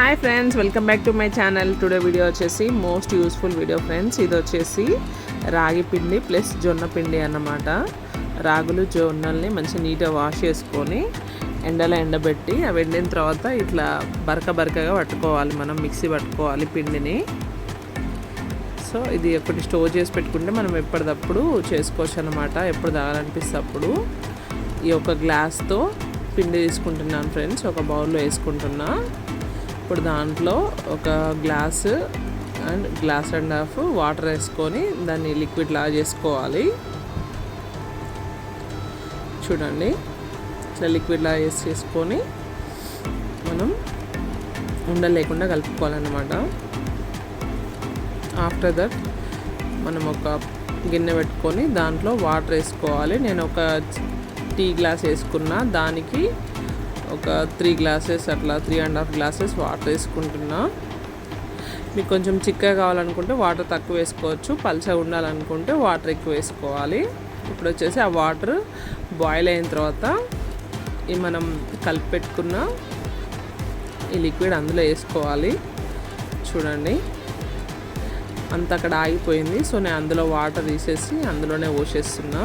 Hi friends welcome back to my channel today video వచ్చేసి most useful video friends ఇది వచ్చేసి రాగి పిండి ప్లస్ జొన్న పిండి అన్నమాట. రాగులు జొన్నల్ని మంచి నీట్గా వాష్ చేసుకొని ఎండలో ఎండబెట్టి అవి ఎండిన తర్వాత ఇట్లా బరక బరకగా పట్టుకోవాలి మనం మిక్సీ పట్టుకోవాలి పిండిని. సో ఇది ఒకటి స్టోర్ చేసి పెట్టుకుంటే మనం ఎప్పటికప్పుడు చేసుకోవచ్చు అనమాట ఎప్పుడు తాగాలనిపిస్తే అప్పుడు. ఈ ఒక గ్లాస్తో పిండి తీసుకుంటున్నాను ఫ్రెండ్స్ ఒక బౌల్లో వేసుకుంటున్నా. ఇప్పుడు దాంట్లో ఒక glass and glass and half water వేసుకొని దాన్ని లిక్విడ్ లా చేసుకోవాలి. చూడండి. ఇట్లా లిక్విడ్ లా వేసి చేసుకొని మనం ఉండలేకుండా కలుపుకోవాలన్నమాట. ఆఫ్టర్ దట్ మనం ఒక గిన్నె పెట్టుకొని దాంట్లో వాటర్ వేసుకోవాలి. నేను ఒక టీ గ్లాస్ వేసుకున్న దానికి ఒక త్రీ గ్లాసెస్ అట్లా three and half glasses water వేసుకుంటున్నా. మీకు కొంచెం చిక్కగా కావాలనుకుంటే వాటర్ తక్కువ వేసుకోవచ్చు. పల్చగా ఉండాలనుకుంటే వాటర్ ఎక్కువ వేసుకోవాలి. ఇప్పుడు వచ్చేసి ఆ వాటర్ బాయిల్ అయిన తర్వాత ఈ మనం కలిపి పెట్టుకున్న ఈ లిక్విడ్ అందులో వేసుకోవాలి. చూడండి. అంత అక్కడ ఆగిపోయింది. సో నేను అందులో వాటర్ తీసేసి అందులోనే పోసేస్తున్నా.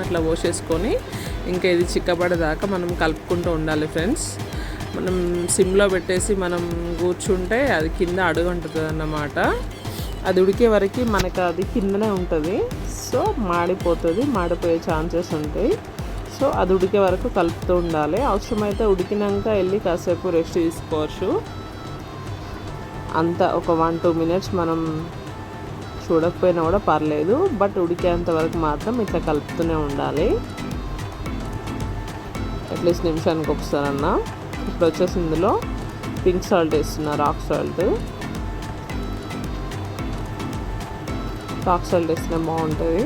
అట్లా పోసేసుకొని ఇంకా ఇది చిక్కబడేదాకా మనం కలుపుకుంటూ ఉండాలి ఫ్రెండ్స్. మనం సిమ్లో పెట్టేసి మనం కూర్చుంటే అది కింద అడుగు ఉంటుంది అన్నమాట. అది ఉడికే వరకు మనకు అది కిందనే ఉంటుంది. సో మాడిపోతుంది మాడిపోయే ఛాన్సెస్ ఉంటాయి. సో అది ఉడికే వరకు కలుపుతూ ఉండాలి. అవసరమైతే ఉడికినాక వెళ్ళి కాసేపు రెస్ట్ తీసుకోవచ్చు. అంత ఒక వన్ టూ మినిట్స్ మనం చూడకపోయినా కూడా పర్లేదు బట్ ఉడికేంత వరకు మాత్రం ఇట్లా కలుపుతూనే ఉండాలి. అట్లీస్ట్ నిమిషానికి ఒకసారన్న ఇప్పుడు వచ్చేసి ఇందులో పింక్ సాల్ట్ వేస్తున్నా రాక్ సాల్ట్. రాక్ సాల్ట్ వేస్తే బాగుంటుంది.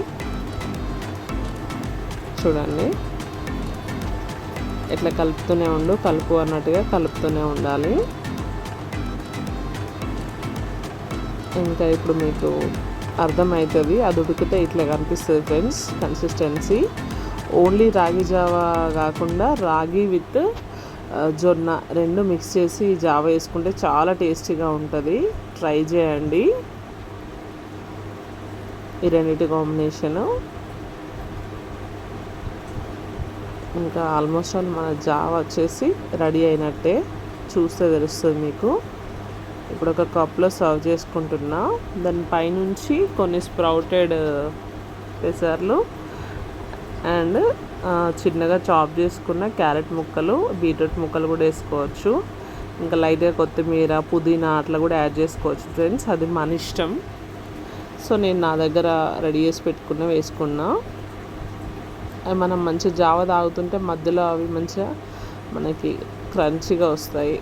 చూడండి. ఇట్లా కలుపుతూనే ఉండు కలుపు అన్నట్టుగా కలుపుతూనే ఉండాలి. ఇంకా ఇప్పుడు మీకు అర్థమవుతుంది అది ఉడికితే ఇట్లా కనిపిస్తుంది ఫ్రెండ్స్ కన్సిస్టెన్సీ ఓన్లీ రాగి జావా కాకుండా రాగి విత్ జొన్న రెండు మిక్స్ చేసి జావ వేసుకుంటే చాలా టేస్టీగా ఉంటుంది. ట్రై చేయండి. ఈ రెండింటి కాంబినేషను ఇంకా ఆల్మోస్ట్ ఆల్ మన జావ వచ్చేసి రెడీ అయినట్టే. చూస్తే తెలుస్తుంది మీకు. ఇప్పుడు ఒక కప్లో సర్వ్ చేసుకుంటున్నా. దాని పైనుంచి కొన్ని స్ప్రౌటెడ్ పెసర్లు అండ్ చిన్నగా చాప్ చేసుకున్న క్యారెట్ ముక్కలు బీట్రూట్ ముక్కలు కూడా వేసుకోవచ్చు. ఇంకా లైట్గా కొత్తిమీర పుదీనా అట్లా కూడా యాడ్ చేసుకోవచ్చు ఫ్రెండ్స్. అది మన ఇష్టం. సో నేను నా దగ్గర రెడీ చేసి పెట్టుకున్న వేసుకున్నా. మనం మంచి జావ తాగుతుంటే మధ్యలో అవి మంచిగా మనకి క్రంచిగా వస్తాయి.